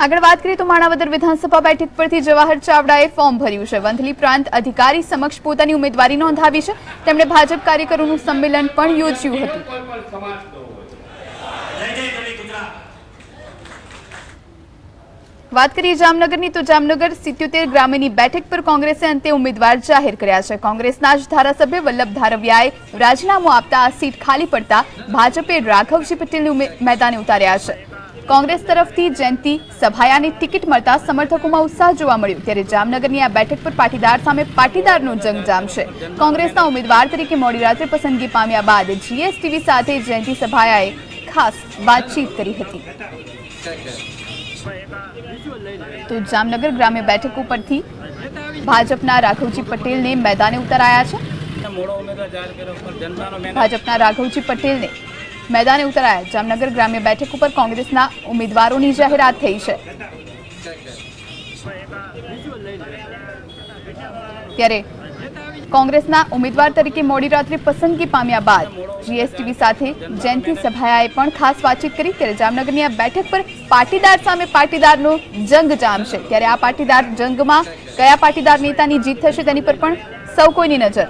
આગળ વાત કરીએ તો માણાવદર વિધાનસભા બેઠક પરથી જવાહર ચાવડાએ ફોર્મ ભર્યું છે. વંથલી પ્રાંત અધિકારી સમક્ષ પોતાની ઉમેદવારી નોંધાવી છે. તેમણે ભાજપ કાર્યકરોનું સંમેલન પણ યોજ્યું હતું. વાત કરીએ જામનગરની તો જામનગર સિત્યોતેર ગ્રામીણની બેઠક પર કોંગ્રેસે અંતે ઉમેદવાર જાહેર કર્યા છે. કોંગ્રેસના જ ધારાસભ્ય વલ્લભ ધારવિયાએ રાજીનામું આપતા આ સીટ ખાલી પડતા ભાજપે રાઘવજી પટેલને ઉમે- મેદાને ઉતાર્યા છે. કોંગ્રેસ તરફથી જયંતિ સભાયાની ટિકિટ મળતા સમર્થકોમાં ઉત્સાહ જોવા મળ્યો. ત્યારે જામનગરની આ બેઠક પર પાટીદાર સામે પાટીદારનો જંગ જામશે. કોંગ્રેસના ઉમેદવાર તરીકે મોડી રાત્રે પસંદગી પામ્યા બાદ જીએસટીવી સાથે જયંતિ સભાયાએ ખાસ વાતચીત કરી હતી. તો જામનગર ગ્રામ્ય બેઠક ઉપરથી ભાજપના રાઘવજી પટેલને મેદાને ઉતરાયા છે. ભાજપના રાઘવજી પટેલને મેદાને ઉતરાયા. જામનગર ગ્રામ્ય બેઠક ઉપર કોંગ્રેસના ઉમેદવારોની જાહેરાત થઈ છે. ત્યારે કોંગ્રેસના ઉમેદવાર તરીકે મોડી રાત્રે પસંદગી પામ્યા બાદ જીએસટીવી સાથે જયંતિ સભાયાએ પણ ખાસ વાતચીત કરી. ત્યારે જામનગરની આ બેઠક પર પાટીદાર સામે પાટીદારનો જંગ જામશે. ત્યારે આ પાટીદાર જંગમાં કયા પાટીદાર નેતાની જીત થશે તેની પર પણ સૌ કોઈની નજર.